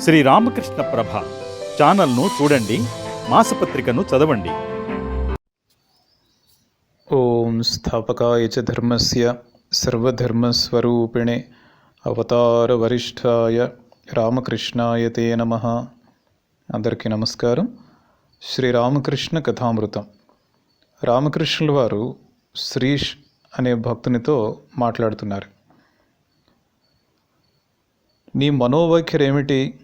శ్రీ రామకృష్ణ ప్రభ ఛానల్ను చూడండి మాసపత్రికను చదవండి. ఓం స్థాపకాయ చ ధర్మస్య సర్వధర్మస్వరూపిణే అవతారవరిష్ఠాయ రామకృష్ణాయ తే నమ. అందరికీ నమస్కారం. శ్రీ రామకృష్ణ కథామృతం. రామకృష్ణుల వారు శ్రీష్ అనే భక్తునితో మాట్లాడుతున్నారు. నీ మనోవైఖరి ఏమిటి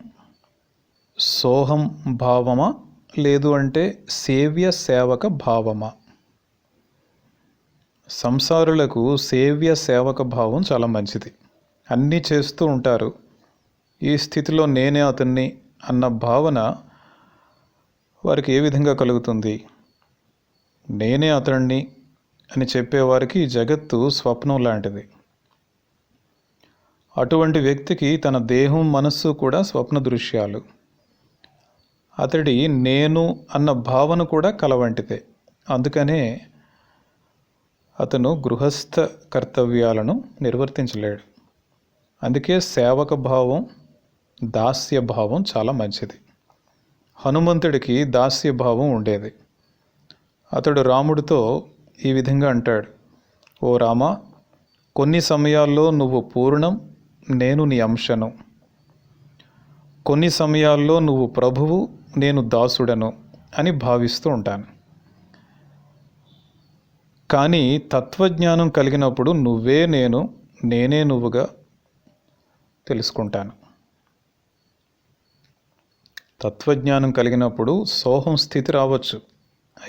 సోహం భావమా? లేదు అంటే సేవ్య సేవక భావమా? సంసారులకు సేవ్య సేవక భావం చాలా మంచిది. అన్నీ చేస్తూ ఉంటారు. ఈ స్థితిలో నేనే అతన్ని అన్న భావన వారికి ఏ విధంగా కలుగుతుంది? నేనే అతన్ని అని చెప్పేవారికి ఈ జగత్తు స్వప్నం లాంటిది. అటువంటి వ్యక్తికి తన దేహం మనస్సు కూడా స్వప్న దృశ్యాలు. అతడి నేను అన్న భావన కూడా కలవంటిదే. అందుకనే అతను గృహస్థ కర్తవ్యాలను నిర్వర్తించలేడు. అందుకే సేవక భావం దాస్య భావం చాలా మంచిది. హనుమంతుడికి దాస్య భావం ఉండేది. అతడు రాముడితో ఈ విధంగా అంటాడు ఓ రామ కొన్ని సమయాల్లో నువ్వు పూర్ణం నేను నీ అంశను. కొన్ని సమయాల్లో నువ్వు ప్రభువు నేను దాసుడను అని భావిస్తూ ఉంటాను. కానీ తత్వజ్ఞానం కలిగినప్పుడు నువ్వే నేను నేనే నువ్వుగా తెలుసుకుంటాను. తత్వజ్ఞానం కలిగినప్పుడు సోహం స్థితి రావచ్చు.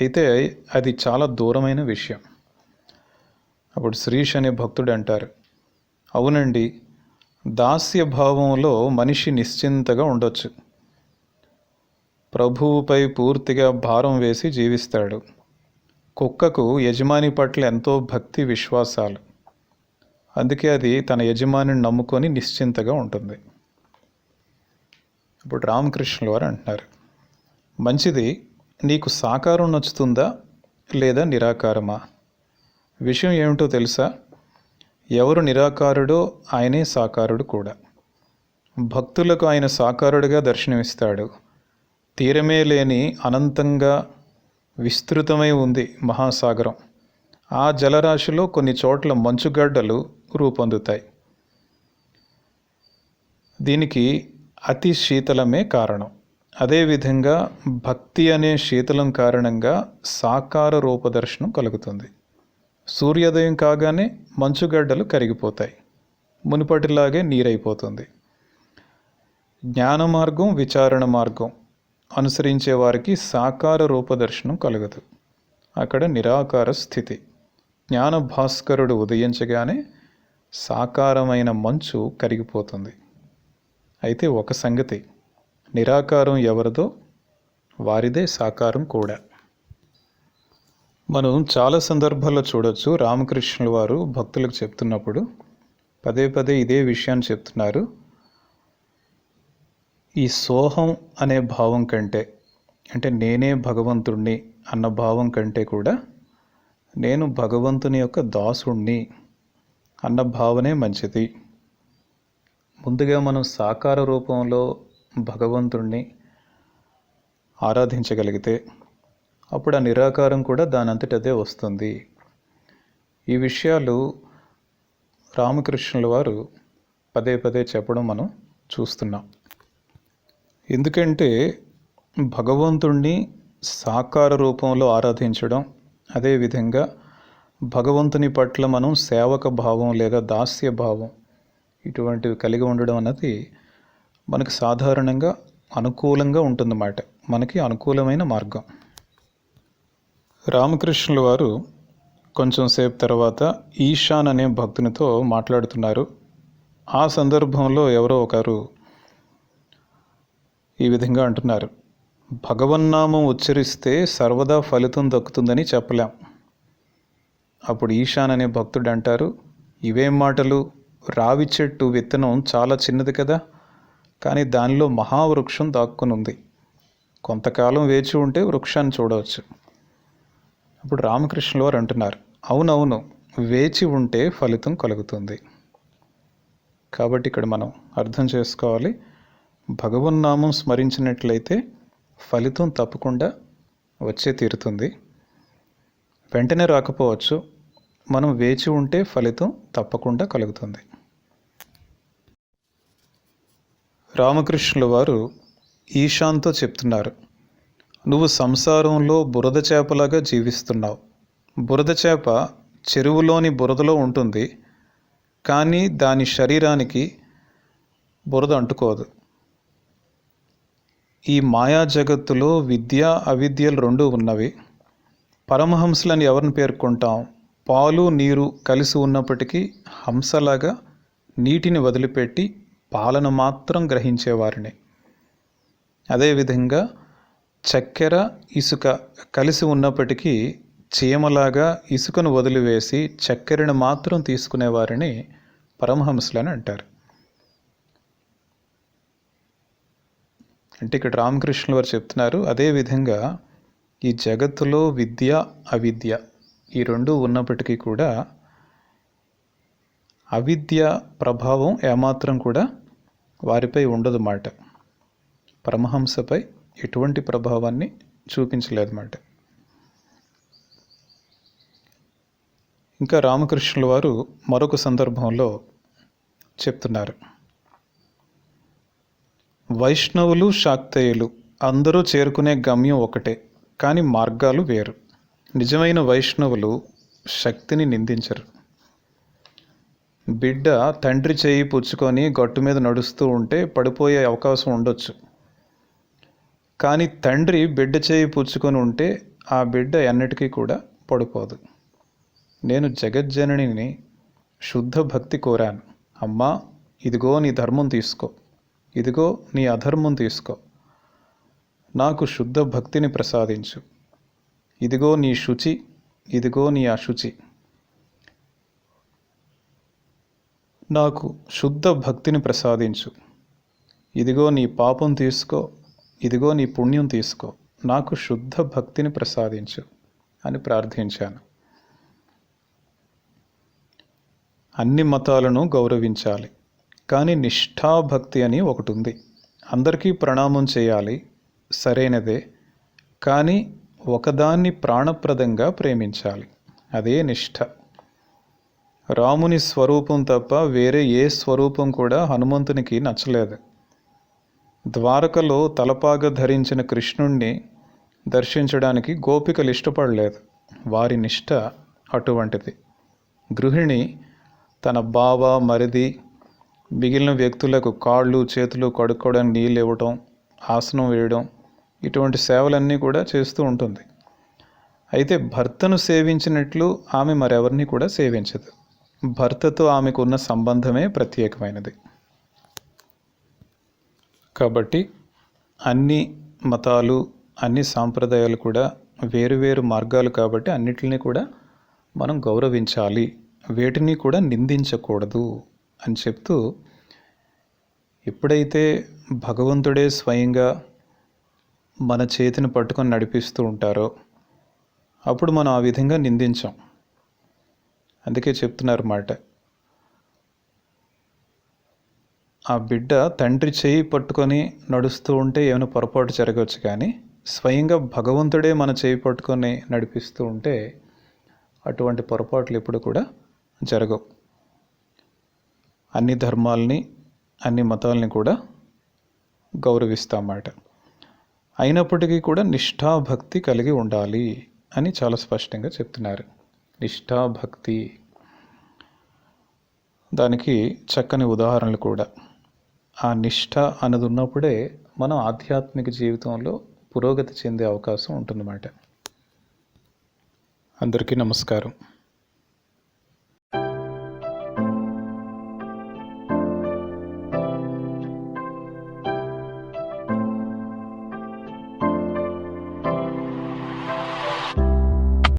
అయితే అది చాలా దూరమైన విషయం. అప్పుడు శ్రీష్ అనే భక్తుడు అంటారు అవునండి దాస్య భావంలో మనిషి నిశ్చింతగా ఉండొచ్చు. ప్రభువుపై పూర్తిగా భారం వేసి జీవిస్తాడు. కుక్కకు యజమాని పట్ల ఎంతో భక్తి విశ్వాసాలు. అందుకే అది తన యజమానిని నమ్ముకొని నిశ్చింతగా ఉంటుంది. ఇప్పుడు రామకృష్ణుల వారు అంటున్నారు మంచిది నీకు సాకారం నచ్చుతుందా లేదా నిరాకారమా? విషయం ఏమిటో తెలుసా? ఎవరు నిరాకారుడో ఆయనే సాకారుడు కూడా. భక్తులకు ఆయన సాకారుడిగా దర్శనమిస్తాడు. తీరమే లేని అనంతంగా విస్తృతమై ఉంది మహాసాగరం. ఆ జలరాశిలో కొన్ని చోట్ల మంచుగడ్డలు రూపొందుతాయి. దీనికి అతి శీతలమే కారణం. అదేవిధంగా భక్తి అనే శీతలం కారణంగా సాకార రూపదర్శనం కలుగుతుంది. సూర్యోదయం కాగానే మంచుగడ్డలు కరిగిపోతాయి. మునుపటిలాగే నీరైపోతుంది. జ్ఞాన మార్గం విచారణ మార్గం అనుసరించే వారికి సాకార రూపదర్శనం కలగదు. అక్కడ నిరాకార స్థితి. జ్ఞాన భాస్కరుడు ఉదయించగానే సాకారమైన మంచు కరిగిపోతుంది. అయితే ఒక సంగతి నిరాకారం ఎవరిదో వారిదే సాకారం కూడా. మనం చాలా సందర్భాల్లో చూడొచ్చు రామకృష్ణుల వారు భక్తులకు చెప్తున్నప్పుడు పదే పదే ఇదే విషయాన్ని చెప్తున్నారు. ఈ సోహం అనే భావం కంటే అంటే నేనే భగవంతుణ్ణి అన్న భావం కంటే కూడా నేను భగవంతుని యొక్క దాసుణ్ణి అన్న భావనే మంచిది. ముందుగా మనం సాకార రూపంలో భగవంతుణ్ణి ఆరాధించగలిగితే అప్పుడు ఆ నిరాకారం కూడా దానంతటదే వస్తుంది. ఈ విషయాలు రామకృష్ణుల వారు పదే పదే చెప్పడం మనం చూస్తున్నాం. ఎందుకంటే భగవంతుణ్ణి సాకార రూపంలో ఆరాధించడం అదేవిధంగా భగవంతుని పట్ల మనం సేవక భావం లేదా దాస్య భావం ఇటువంటివి కలిగి ఉండడం అన్నది మనకు సాధారణంగా అనుకూలంగా ఉంటుందన్నమాట. మనకి అనుకూలమైన మార్గం. రామకృష్ణుల వారు కొంచెం సేపు తర్వాత ఈశాన్ అనే భక్తునితో మాట్లాడుతున్నారు. ఆ సందర్భంలో ఎవరో ఒకరు ఈ విధంగా అంటున్నారు. భగవన్నామం ఉచ్చరిస్తే సర్వదా ఫలితం దక్కుతుందని చెప్పలేం. అప్పుడు ఈశాన్ అనే భక్తుడు అంటారు ఇవేం మాటలు? రావి చెట్టు విత్తనం చాలా చిన్నది కదా. కానీ దానిలో మహావృక్షం దాక్కునుంది. కొంతకాలం వేచి ఉంటే వృక్షాన్ని చూడవచ్చు. ఇప్పుడు రామకృష్ణుల వారు అంటున్నారు అవునవును వేచి ఉంటే ఫలితం కలుగుతుంది. కాబట్టి ఇక్కడ మనం అర్థం చేసుకోవాలి భగవన్నామం స్మరించినట్లయితే ఫలితం తప్పకుండా వచ్చే తీరుతుంది. వెంటనే రాకపోవచ్చు మనం వేచి ఉంటే ఫలితం తప్పకుండా కలుగుతుంది. రామకృష్ణుల వారు ఈశాన్తో చెప్తున్నారు నువ్వు సంసారంలో బురద చేపలాగా జీవిస్తున్నావు. బురద చేప చెరువులోని బురదలో ఉంటుంది కానీ దాని శరీరానికి బురద అంటుకోదు. ఈ మాయా జగత్తులో విద్య అవిద్యలు రెండు ఉన్నవి. పరమహంసలని ఎవరిని పేర్కొంటాం? పాలు నీరు కలిసి ఉన్నప్పటికీ హంసలాగా నీటిని వదిలిపెట్టి పాలన మాత్రం గ్రహించేవారిని. అదేవిధంగా చక్కెర ఇసుక కలిసి ఉన్నప్పటికీ చీమలాగా ఇసుకను వదిలివేసి చక్కెరను మాత్రం తీసుకునేవారిని పరమహంసులని అంటారు. అంటే ఇక్కడ రామకృష్ణుల వారు చెప్తున్నారు అదేవిధంగా ఈ జగత్తులో విద్య అవిద్య ఈ రెండు ఉన్నప్పటికీ కూడా అవిద్య ప్రభావం ఏమాత్రం కూడా వారిపై ఉండదు మాట. పరమహంసపై ఎటువంటి ప్రభావాన్ని చూపించలేదన్నమాట. ఇంకా రామకృష్ణుల వారు మరొక సందర్భంలో చెప్తున్నారు. వైష్ణవులు శాక్తేయులు అందరూ చేరుకునే గమ్యం ఒకటే కానీ మార్గాలు వేరు. నిజమైన వైష్ణవులు శక్తిని నిందించరు. బిడ్డ తండ్రి చేయి పుచ్చుకొని గట్టు మీద నడుస్తూ ఉంటే పడిపోయే అవకాశం ఉండొచ్చు. కానీ తండ్రి బిడ్డ చేయి పుచ్చుకొని ఉంటే ఆ బిడ్డ ఎన్నటికీ కూడా పడిపోదు. నేను జగజ్జననిని శుద్ధ భక్తి కోరాను. అమ్మా ఇదిగో నీ ధర్మం తీసుకో. ఇదిగో నీ అధర్మం తీసుకో. నాకు శుద్ధ భక్తిని ప్రసాదించు. ఇదిగో నీ శుచి ఇదిగో నీ అశుచి. నాకు శుద్ధ భక్తిని ప్రసాదించు. ఇదిగో నీ పాపం తీసుకో. ఇదిగో నీ పుణ్యం తీసుకో. నాకు శుద్ధ భక్తిని ప్రసాదించు అని ప్రార్థించాను. అన్ని మతాలను గౌరవించాలి. కానీ నిష్ఠాభక్తి అని ఒకటి ఉంది అందరికీ ప్రణామం చేయాలి. సరైనదే. కానీ ఒకదాన్ని ప్రాణప్రదంగా ప్రేమించాలి. అదే నిష్ఠ. రాముని స్వరూపం తప్ప వేరే ఏ స్వరూపం కూడా హనుమంతునికి నచ్చలేదు. ద్వారకలో తలపాగ ధరించిన కృష్ణుణ్ణి దర్శించడానికి గోపికలు ఇష్టపడలేదు. వారి నిష్ఠ అటువంటిది. గృహిణి తన బావ మరిది మిగిలిన వ్యక్తులకు కాళ్ళు చేతులు కడుక్కోవడానికి నీళ్ళు ఇవ్వటం ఆసనం వేయడం ఇటువంటి సేవలన్నీ కూడా చేస్తూ ఉంటుంది. అయితే భర్తను సేవించినట్లు ఆమె మరెవరిని కూడా సేవించదు. భర్తతో ఆమెకున్న సంబంధమే ప్రత్యేకమైనది. కాబట్టి అన్ని మతాలు అన్ని సాంప్రదాయాలు కూడా వేరువేరు మార్గాలు కాబట్టి అన్నిటిని కూడా మనం గౌరవించాలి. వేటిని కూడా నిందించకూడదు అని చెప్తూ ఎప్పుడైతే భగవంతుడే స్వయంగా మన చేతిని పట్టుకొని నడిపిస్తూ ఉంటారో అప్పుడు మనం ఆ విధంగా నిందించాం. అందుకే చెప్తున్నారు మాట ఆ బిడ్డ తండ్రి చేయి పట్టుకొని నడుస్తూ ఉంటే ఏమైనా పొరపాటు జరగవచ్చు కానీ స్వయంగా భగవంతుడే మన చేయి పట్టుకొని నడిపిస్తూ ఉంటే అటువంటి పొరపాట్లు ఎప్పుడు కూడా జరగవు. అన్ని ధర్మాలని అన్ని మతాలని కూడా గౌరవిస్తామాట అయినప్పటికీ కూడా నిష్ఠాభక్తి కలిగి ఉండాలి అని చాలా స్పష్టంగా చెప్తున్నారు. నిష్ఠాభక్తి. దానికి చక్కని ఉదాహరణలు కూడా. ఆ నిష్ఠ అన్నది ఉన్నప్పుడే మనం ఆధ్యాత్మిక జీవితంలో పురోగతి చెందే అవకాశం ఉంటుందన్నమాట. అందరికీ నమస్కారం.